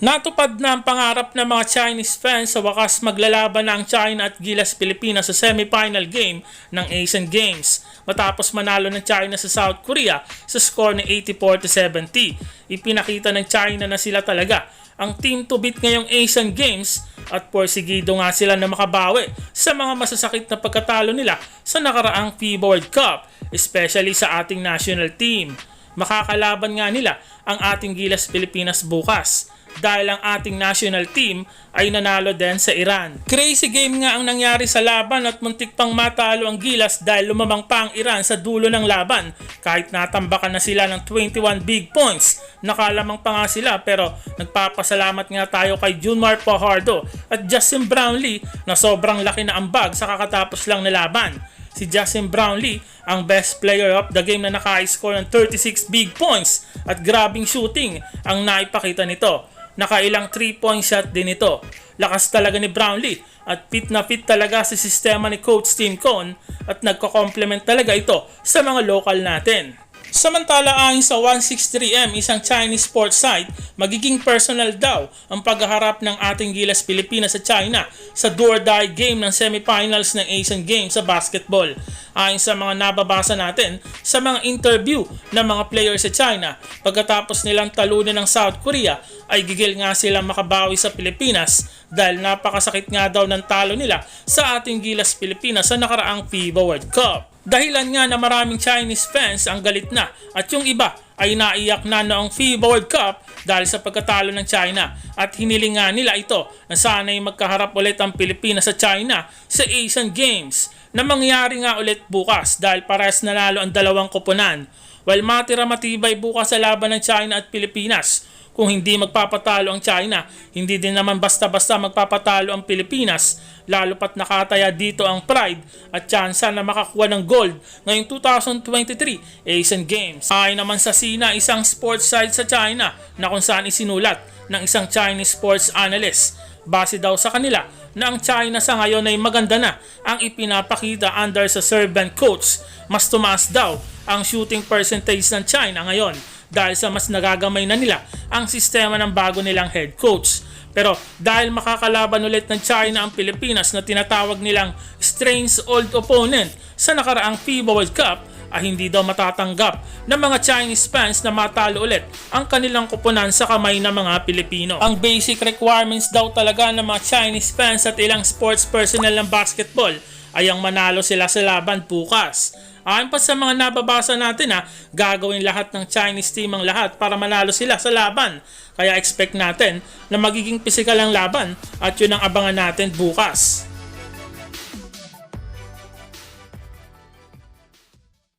Natupad na ang pangarap ng mga Chinese fans sa wakas maglalaban na ang China at Gilas Pilipinas sa semifinal game ng Asian Games matapos manalo ng China sa South Korea sa score na 84 to 70. Ipinakita ng China na sila talaga ang team to beat ngayong Asian Games at porsigido nga sila na makabawi sa mga masasakit na pagkatalo nila sa nakaraang FIBA World Cup, especially sa ating national team. Makakalaban nga nila ang ating Gilas Pilipinas bukas dahil ang ating national team ay nanalo din sa Iran. Crazy game nga ang nangyari sa laban at muntik pang matalo ang Gilas dahil lumamang pa ang Iran sa dulo ng laban. Kahit natambakan na sila ng 21 big points, nakalamang pa nga sila pero nagpapasalamat nga tayo kay Junmar Fajardo at Justin Brownlee na sobrang laki na ambag sa kakatapos lang na laban. Si Justin Brownlee ang best player of the game na naka-score ng 36 big points at grabing shooting ang naipakita nito. Nakailang 3-point shot din ito. Lakas talaga ni Brownlee at fit na fit talaga sa sistema ni Coach Tim Cohn at nagko-complement talaga ito sa mga local natin. Samantala ayon sa 163M, isang Chinese sports site, magiging personal daw ang paghaharap ng ating Gilas Pilipinas sa China sa do or die game ng semifinals ng Asian Games sa basketball. Ayon sa mga nababasa natin sa mga interview ng mga players sa China, pagkatapos nilang talunin ng South Korea, ay gigil nga silang makabawi sa Pilipinas dahil napakasakit nga daw ng talo nila sa ating Gilas Pilipinas sa nakaraang FIBA World Cup. Dahilan nga na maraming Chinese fans ang galit na at yung iba ay naiyak na noong FIBA World Cup dahil sa pagkatalo ng China at hiniling nga nila ito na sana'y magkaharap ulit ang Pilipinas sa China sa Asian Games na mangyari nga ulit bukas dahil pares nanalo ang dalawang koponan. While matira matibay bukas sa laban ng China at Pilipinas, kung hindi magpapatalo ang China, hindi din naman basta-basta magpapatalo ang Pilipinas, lalo pat nakataya dito ang pride at tsansa na makakuha ng gold ngayong 2023 Asian Games. Ay naman sa Sina, isang sports site sa China na kung saan isinulat ng isang Chinese sports analyst. Base daw sa kanila na ang China sa ngayon ay maganda na ang ipinapakita under sa Serbian coach. Mas tumaas daw ang shooting percentage ng China ngayon dahil sa mas nagagamay na nila ang sistema ng bago nilang head coach. Pero dahil makakalaban ulit ng China ang Pilipinas na tinatawag nilang strange old opponent sa nakaraang FIBA World Cup, ay hindi daw matatanggap ng mga Chinese fans na matalo ulit ang kanilang kupunan sa kamay ng mga Pilipino. Ang basic requirements daw talaga ng mga Chinese fans at ilang sports personnel ng basketball ay ang manalo sila sa laban bukas. Ayon pa sa mga nababasa natin ha, gagawin lahat ng Chinese team ang lahat para manalo sila sa laban. Kaya expect natin na magiging physical ang laban at yun ang abangan natin bukas.